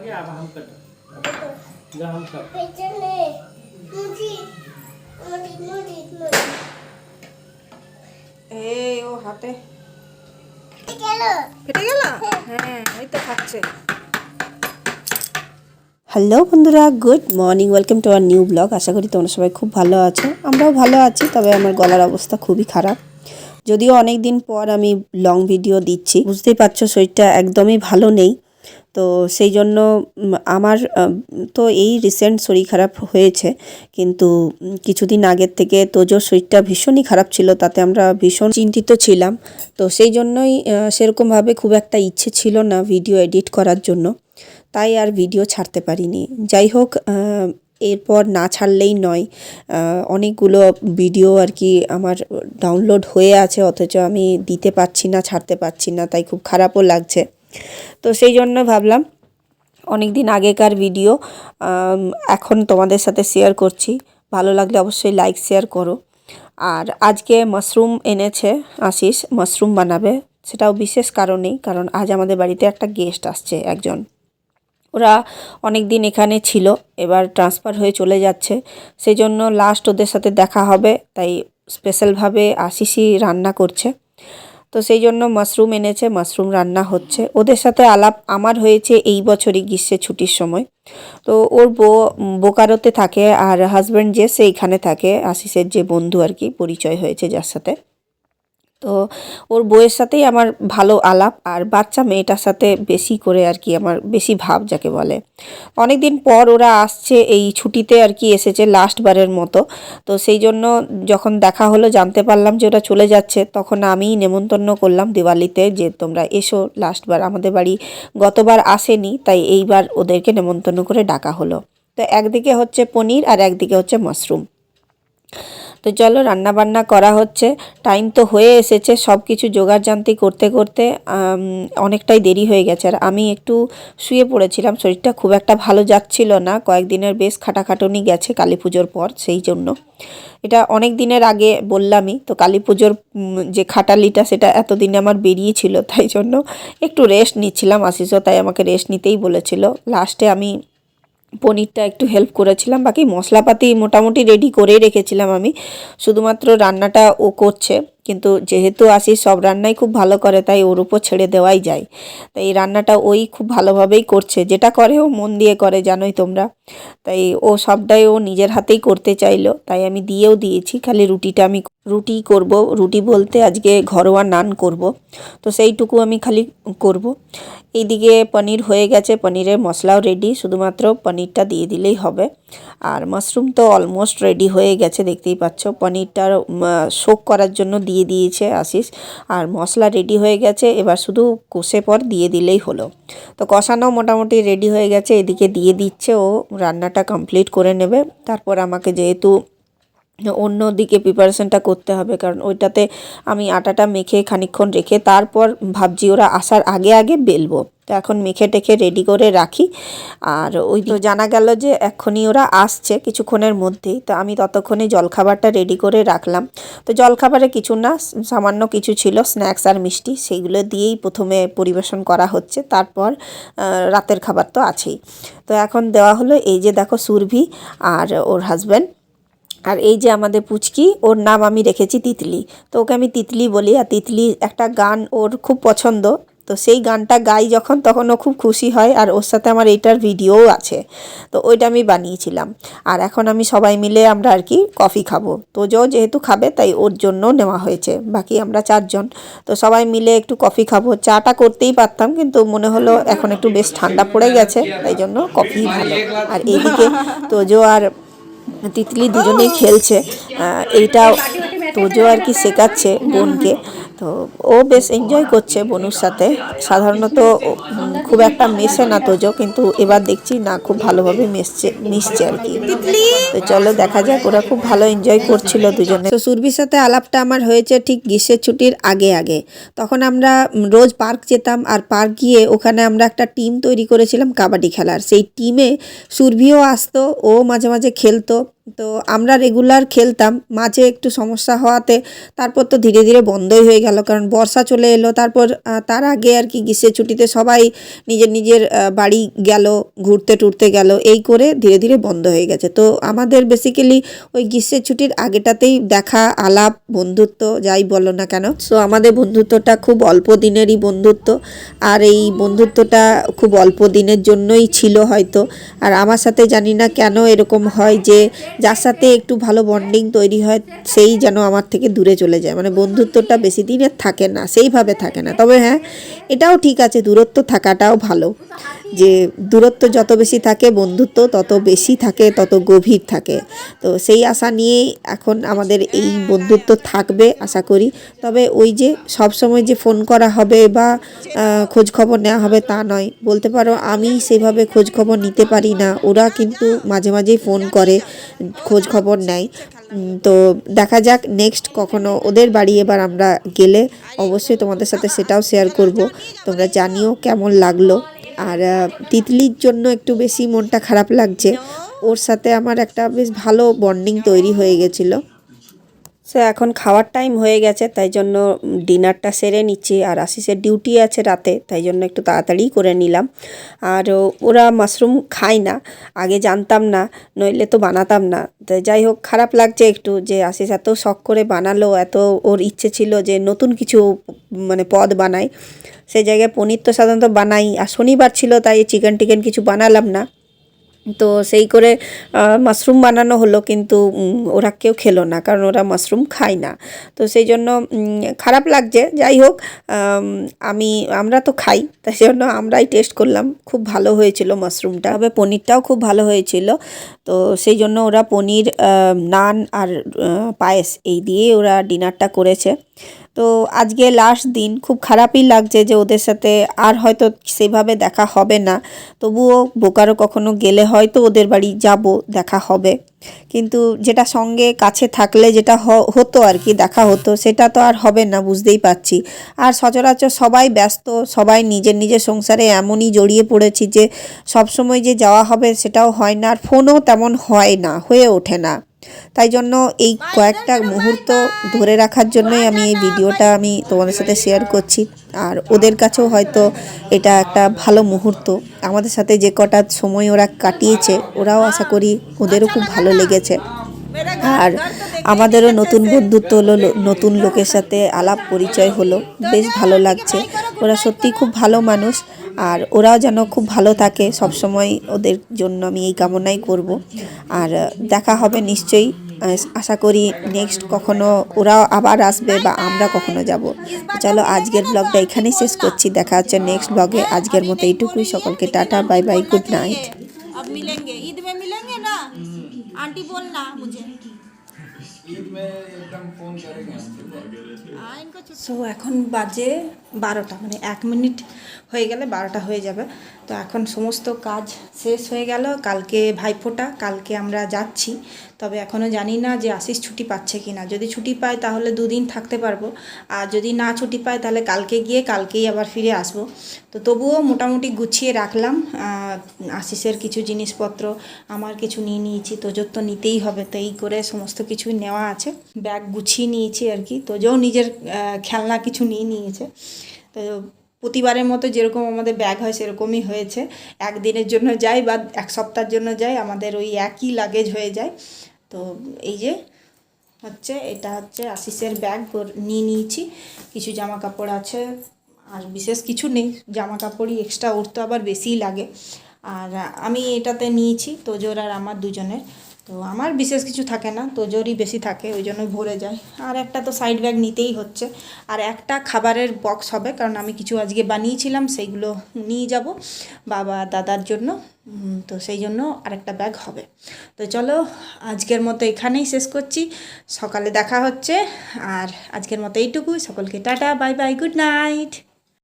गया अब हम कर जा हम कर পেছনে মুঠি মুঠি মুঠি মুঠি এই ও হাতে গেল ফেটে গেল হ্যাঁ এই তো খাচ্ছে হ্যালো বন্ধুরা good morning welcome to our new blog আশা করি তোমরা সবাই খুব ভালো আছো আমরাও ভালো আছি তবে আমার গলার অবস্থা খুবই খারাপ যদিও অনেক দিন পর আমি লং ভিডিও দিচ্ছি বুঝতেই পারছো শরীরটা একদমই ভালো নেই তো সেই জন্য আমার তো এই রিসেন্ট শরীর খারাপ হয়েছে, কিন্তু কিছুদিন আগের থেকে তোজোর শরীরটা ভীষণই খারাপ ছিল, তাতে আমরা ভীষণ চিন্তিত ছিলাম। তো সেই জন্যই সেরকমভাবে খুব একটা ইচ্ছে ছিল না ভিডিও এডিট করার জন্য। তাই আর ভিডিও ছাড়তে পারিনি। যাই হোক এরপর না ছাড়লেই নয় অনেকগুলো ভিডিও আর কি আমার ডাউনলোড হয়ে আছে, অথচ আমি দিতে পারছি না, ছাড়তে পারছি না, তাই খুব খারাপও লাগছে। তো সেই জন্য ভাবলাম অনেক দিন আগেকার ভিডিও এখন তোমাদের সাথে শেয়ার করছি। ভালো লাগলে অবশ্যই লাইক শেয়ার করো। আর আজকে মাশরুম এনেছে আশিস মাশরুম বানাবে। সেটাও বিশেষ কারণেই কারণ আজ আমাদের বাড়িতে একটা গেস্ট আসছে, একজন। ওরা অনেক দিন এখানে ছিল, এবার ট্রান্সফার হয়ে চলে যাচ্ছে। সেই জন্য লাস্ট ওদের সাথে দেখা হবে, তাই স্পেশালভাবে আশিসই রান্না করছে। তো সেই জন্য মাশরুম এনেছে, মাশরুম রান্না হচ্ছে। ওদের সাথে আলাপ আমার হয়েছে এই বছরই গ্রীষ্মে ছুটির সময়। তো ওর বো বোকারোতে থাকে আর হাজব্যান্ড যে সেইখানে থাকে, আশিসের যে বন্ধু আর কি, পরিচয় হয়েছে যার সাথে। তো ওর বইয়ের সাথেই আমার ভালো আলাপ আর বাচ্চা মেয়েটার সাথে বেশি করে আর কি আমার বেশি ভাব যাকে বলে। অনেক দিন পর ওরা আসছে, এই ছুটিতে আর কি এসেছে লাস্ট বারের মতো। তো সেই জন্য যখন দেখা হলো, জানতে পারলাম যে ওরা চলে যাচ্ছে, তখন আমিই নেমন্তন্ন করলাম দিওয়ালিতে যে তোমরা এসো লাস্টবার আমাদের বাড়ি গতবার আসেনি, তাই এইবার ওদেরকে নেমন্তন্ন করে ডাকা হলো। তো একদিকে হচ্ছে পনির আর একদিকে হচ্ছে মাশরুম। তো চলো রান্না বান্না করা হচ্ছে। টাইম তো হয়ে এসেছে সব কিছু জোগাড় করতে করতে অনেকটাই দেরি হয়ে গেছে। আর আমি একটু শুয়ে পড়েছিলাম, শরীরটা খুব একটা ভালো যাচ্ছিল না। কয়েকদিনের বেশ খাটাখাটুনি গেছে কালী পুজোর পর, সেই জন্য। এটা অনেক দিনের আগে বললামই, তো কালী পুজোর যে খাটালিটা সেটা এতদিনে আমার বেরিয়েছিল, তাই জন্য একটু রেস্ট নিচ্ছিলাম, আশিসও তাই আমাকে রেস্ট নিতেই বলেছিল। লাস্টে আমি পনিরটা একটু হেল্প করেছিলাম। বাকি মশলাপাতি মোটামুটি রেডি করেই রেখেছিলাম আমি। শুধুমাত্র রান্নাটা ও করছে। কিন্তু যেহেতু আসি সব রান্নাই খুব ভালো করে, তাই ওর উপর ছেড়ে দেওয়াই যায়। তাই এই রান্নাটা ওই খুব ভালোভাবেই করছে। যেটা করে ও মন দিয়ে করে, জানোই তোমরা। তাই ও সবটাই ও নিজের হাতেই করতে চাইলো। তাই আমি দিয়েও দিয়েছি, খালি রুটিটা আমি রুটি করব। রুটি বলতে আজকে ঘরোয়া নান করব। তো সেইটুকু আমি খালি করব। এইদিকে পনির হয়ে গেছে, পনিরের মশলাও রেডি শুধুমাত্র পনিরটা দিয়ে দিলেই হবে। আর মাশরুম তো অলমোস্ট রেডি হয়ে গেছে, দেখতেই পাচ্ছ। পনিরটার শোক করার জন্য দিয়ে দিয়েছে আশিস। আর মশলা রেডি হয়ে গেছে, এবার শুধু কষে পর দিয়ে দিলেই হলো। তো কষানো মোটামুটি রেডি হয়ে গেছে, এদিকে দিয়ে দিচ্ছে ও, রান্নাটা কমপ্লিট করে নেবে। তারপর আমাকে যেহেতু অন্য দিকে প্রিপারেশনটা করতে হবে। কারণ ওইটাতে আমি আটাটা মেখে খানিকক্ষণ রেখে তারপর ভাবছি ওরা আসার আগে আগে বেলবো। তো এখন মেখে টেখে রেডি করে রাখি। আর ওই তো জানা গেল যে এক্ষুনি ওরা আসছে কিছুক্ষণের মধ্যেই। তো আমি ততক্ষণে জলখাবারটা রেডি করে রাখলাম। তো জলখাবারে কিছু না সামান্য কিছু ছিল স্ন্যাক্স আর মিষ্টি সেইগুলো দিয়েই প্রথমে পরিবেশন করা হচ্ছে। তারপর রাতের খাবার তো আছেই। তো এখন দেওয়া হলো এই যে দেখো সুরভি আর ওর হাজব্যান্ড আর এই যে আমাদের পুচকি, ওর নাম আমি রেখেছি তিতলি। তো ওকে আমি তিতলি বলি, আর তিতলি একটা গান ওর খুব পছন্দ। তো সেই গানটা গাই যখন, তখন ও খুব খুশি হয়, আর ওর সাথে আমার এইটার ভিডিওও আছে। তো ওইটা আমি বানিয়েছিলাম। আর এখন আমি সবাই মিলে আমরা আর কি কফি খাব। তো যো যেহেতু খাবে, তাই ওর জন্য নেওয়া হয়েছে। বাকি আমরা চারজন। তো সবাই মিলে একটু কফি খাব। চাটা করতেই পারতাম, কিন্তু মনে হলো এখন একটু বেশ ঠান্ডা পড়ে গেছে, তাই জন্য কফি ভালো। আর এইদিকে তোজো আর তিতলি দুজনেই খেলছে। এইটা তোজো আর কি শেখাচ্ছে বোনকে। তো ও বেশ এনজয় করছে বনুর সাথে। সাধারণত খুব একটা মেশে না তোজো কিন্তু এবার দেখছি না, খুব ভালোভাবে মিশছে মিশছে আর কি। তো চলো দেখা যাক, ওরা খুব ভালো এনজয় করছিল দুজনে। তো সুরভির সাথে আলাপটা আমার হয়েছে ঠিক গ্রীষ্মের ছুটির আগে আগে। তখন আমরা রোজ পার্ক যেতাম আর পার্ক গিয়ে ওখানে আমরা একটা টিম তৈরি করেছিলাম কাবাডি খেলার। সেই টিমে সুরভিও আসতো, ও মাঝে মাঝে খেলতো। তো আমরা রেগুলার খেলতাম, মাঝে একটু সমস্যা হওয়াতে তারপর তো ধীরে ধীরে বন্ধই হয়ে গেল, কারণ বর্ষা চলে এলো, তারপর তার আগে আর কি গ্রীষ্মের ছুটিতে সবাই নিজের নিজের বাড়ি গেল, ঘুরতে টুরতে গেল, এই করে ধীরে ধীরে বন্ধ হয়ে গেছে। তো আমাদের বেসিক্যালি ওই গ্রীষ্মের ছুটির আগেটাতেই দেখা, আলাপ, বন্ধুত্ব, যাই বলো না কেন। সো আমাদের বন্ধুত্বটা খুব অল্প দিনেরই বন্ধুত্ব, আর এই বন্ধুত্বটা খুব অল্প দিনের জন্যই ছিল হয়তো। আর আমার সাথে জানি না কেন এরকম হয় যে যার সাথে একটু ভালো বন্ডিং তৈরি হয়, সেই যেন আমার থেকে দূরে চলে যায়। মানে বন্ধুত্বটা বেশি দিনের থাকে না, সেইভাবে থাকে না। তবে হ্যাঁ এটাও ঠিক আছে, দূরত্ব থাকাটাও ভালো। যে দূরত্ব যত বেশি থাকে, বন্ধুত্ব তত বেশি থাকে, তত গভীর থাকে। তো সেই আশা নিয়েই এখন আমাদের এই বন্ধুত্ব থাকবে, আশা করি। তবে ওই যে সব সময় যে ফোন করা হবে বা খোঁজ খবর নেওয়া হবে তা নয়। বলতে পারো, আমি সেভাবে খোঁজ খবর নিতে পারি না। ওরা কিন্তু মাঝে মাঝেই ফোন করে। খোঁজ খবর নেয় তো দেখা যাক নেক্সট কখনো ওদের বাড়ি এবার আমরা গেলে অবশ্যই তোমাদের সাথে সেটাও শেয়ার করব। তোমরা জানিও কেমন লাগল। আর তিতলির জন্য একটু বেশি মনটা খারাপ লাগছে। ওর সাথে আমার একটা বেশ ভালো বন্ডিং তৈরি হয়ে গেছিল। সো এখন খাওয়ার টাইম হয়ে গেছে, তাই জন্য ডিনারটা সেরে নিচ্ছি। আর আশিসের ডিউটি আছে রাতে, তাই জন্য একটু তাড়াতাড়ি করে নিলাম। আর ওরা মাশরুম খায় না, আগে জানতাম না, নইলে তো বানাতাম না। তো যাই হোক, খারাপ লাগছে একটু যে আশিস এত শখ করে বানালো, এত ওর ইচ্ছে ছিল যে নতুন কিছু মানে পদ বানায় সেই জায়গায় পনির তো সাধারণত বানাই। আর শনিবার ছিল, তাই চিকেন টিকেন কিছু বানালাম না। তো সেই করে মাশরুম বানানো হলো কিন্তু ওরা কেউ খেলো না, কারণ ওরা মাশরুম খায় না। তো সেই জন্য খারাপ লাগছে, যাই হোক, আমি আমরা তো খাই, তাই জন্য আমরাই টেস্ট করলাম, খুব ভালো হয়েছিল মাশরুমটা। তবে পনিরটাও খুব ভালো হয়েছিল, তো সেই জন্য ওরা পনির নান আর পায়েস এই দিয়ে ওরা ডিনারটা করেছে। তো আজকে লাস্ট দিন খুব খারাপই লাগছে যে ওদের সাথে আর হয়তো সেভাবে দেখা হবে না। তবুও বোকারও কখনো গেলে হয়তো ওদের বাড়ি যাব, দেখা হবে। কিন্তু যেটা সঙ্গে কাছে থাকলে যেটা হতো আর কি, দেখা হতো, সেটা তো আর হবে না, বুঝতেই পারছি। আর সচরাচর সবাই ব্যস্ত, সবাই নিজের নিজের সংসারে এমনই জড়িয়ে পড়েছি যে সবসময় যে যাওয়া হবে সেটাও হয় না, আর ফোনও তেমন হয় না, হয়ে ওঠে না। তাই জন্য এই কয়েকটা মুহূর্ত ধরে রাখার জন্যই আমি এই ভিডিওটা আমি তোমাদের সাথে শেয়ার করছি। আর ওদের কাছেও হয়তো এটা একটা ভালো মুহূর্ত। আমাদের সাথে যে কটা সময় ওরা কাটিয়েছে ওরাও আশা করি ওদেরও খুব ভালো লেগেছে। আর আমাদেরও নতুন বন্ধুত্ব হলো নতুন লোকের সাথে আলাপ পরিচয় হলো। বেশ ভালো লাগছে। ওরা সত্যি খুব ভালো মানুষ। আর ওরাও যেন খুব ভালো থাকে সব সময় ওদের জন্য আমি এই কামনাই করব আর আহ, দেখা হবে নিশ্চয়ই আহ, আশা করি নেক্সট কখনো ওরাও আবার আসবে বা আমরা কখনো যাব চলো আজকের ব্লগটা এখানেই শেষ করছি দেখা হচ্ছে নেক্সট ব্লগে আজকের মতো এইটুকুই সকলকে tata bye bye good night अब मिलेंगे ईद में मिलेंगे ना आंटी बोलना मुझे ईद में एकदम फोन करेंगे हाँ, इनको সো এখন বাজে বারোটা মানে এক মিনিট হয়ে গেলে বারোটা হয়ে যাবে। তো এখন সমস্ত কাজ শেষ হয়ে গেল। কালকে ভাইফোঁটা, কালকে আমরা যাচ্ছি। তবে এখনও জানি না যে আশিস ছুটি পাচ্ছে কি না যদি ছুটি পায় তাহলে দুদিন থাকতে পারব। আর যদি না ছুটি পায় তাহলে কালকে গিয়ে কালকেই আবার ফিরে আসব। তো তবুও মোটামুটি গুছিয়ে রাখলাম। আশিসের কিছু জিনিসপত্র আমার কিছু নিয়ে নিয়েছি। তোজোর তো নিতেই হবে। তো এই করে সমস্ত কিছু নেওয়া আছে। ব্যাগ গুছিয়ে নিয়েছি আর কি। তোজোও নিজের খেলনা কিছু নিয়ে নিয়েছে। তো প্রতিবারের মতো যেরকম আমাদের ব্যাগ হয়, সেরকমই হয়েছে। একদিনের জন্য যাই বা এক সপ্তাহের জন্য যাই, আমাদের ওই একই লাগেজ হয়ে যায়। তো এই যে হচ্ছে, এটা হচ্ছে আশিসের ব্যাগ নিয়ে নিয়েছি। কিছু জামা কাপড় আছে, আর বিশেষ কিছু নেই। জামা কাপড়ই এক্সট্রা ওর তো আবার বেশিই লাগে। আর আমি এটাতে নিয়েছি, তোজোর আর আমার দুজনের। তো আমার বিশেষ কিছু থাকে না, তো তোজোরই বেশি থাকে, ওই জন্যই ভরে যায়। আর একটা তো সাইড ব্যাগ নিতেই হচ্ছে। আর একটা খাবারের বক্স হবে, কারণ আমি কিছু আজকে বানিয়েছিলাম, সেইগুলো নিয়ে যাব বাবা দাদার জন্য। তো সেই জন্য আরেকটা ব্যাগ হবে। তো চলো, আজকের মতো এখানেই শেষ করছি। সকালে দেখা হচ্ছে, আর আজকের মতো এইটুকুই। সকলকে tata bye bye good night